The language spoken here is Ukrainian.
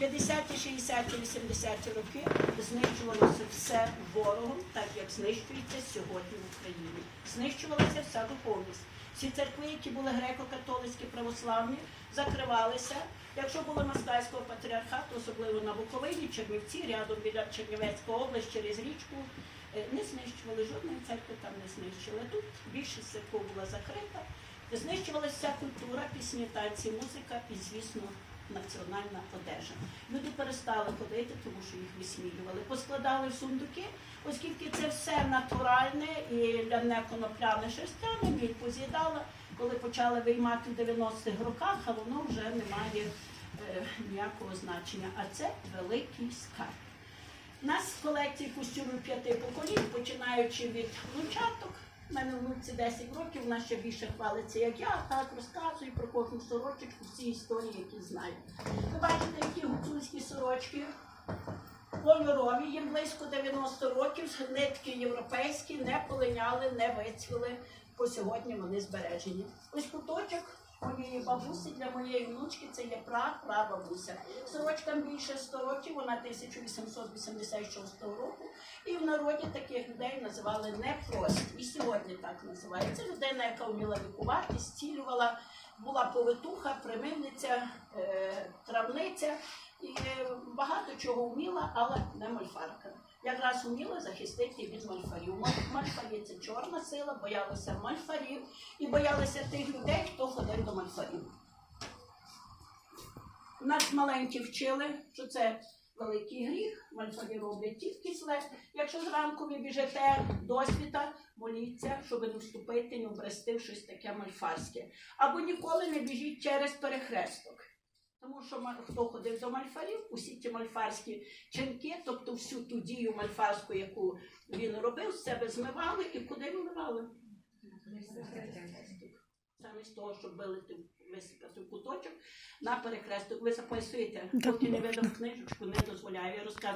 50-ті, 60-ті, 80-ті роки знищувалося все ворогом, так як знищується сьогодні в Україні. Знищувалася вся духовність. Всі церкви, які були греко-католицькі, православні, закривалися. Якщо були москальського патріархату, особливо на Буковині, Чернівці, рядом біля Чернівецької області, через річку, е, не знищували, жодної церкви там не знищили. Тут більшість церков була закрита. Знищувалася вся культура, пісні, танці, музика і, звісно, національна одежа. Люди перестали ходити, тому що їх висміювали. Поскладали в сундуки, оскільки це все натуральне і ляне конопляне шерстяне, міль поз'їдала. Коли почали виймати в 90-х роках, а воно вже не має е, ніякого значення. А це великий скарб. У нас в колекції костюмів п'яти поколінь, починаючи від лучаток. У мене внуці 10 років, вона ще більше хвалиться, як я, так розказую про кожну сорочечку, всі історії, які знаю. Ви бачите, які гуцульські сорочки кольорові, їм близько 90 років, нитки європейські, не полиняли, не вицвіли. По сьогодні вони збережені. Ось куточок моєї бабусі для моєї внучки це є пра прабабуся. Сорочкам більше 100 років, вона 1886 року. І в народі таких людей називали непрост. І сьогодні так називається. Людина, яка вміла лікувати, зцілювала, була повитуха, примивниця, е, травниця. Е, багато чого вміла, але не мольфарка. Якраз вміла захистити від мольфарів. Моль- Мольфарі це чорна сила, боялися мольфарів і боялися тих людей, хто ходив до мольфарів. Нас маленькі вчили, що це великий гріх, мольфарі роблять тільки зле. Якщо зранку ви біжите до світа, моліться, щоб не вступити, не обрести в щось таке мольфарське. Або ніколи не біжіть через перехресток. Тому що хто ходив до мальфарів, усі ті мальфарські чинки, тобто всю ту дію мальфарську, яку він робив, з себе змивали і куди виливали? Замість того, щоб вилити, висипати в куточок на перехресток. Ви записуєте, поки не видав книжечку, не дозволяю. Я розказую.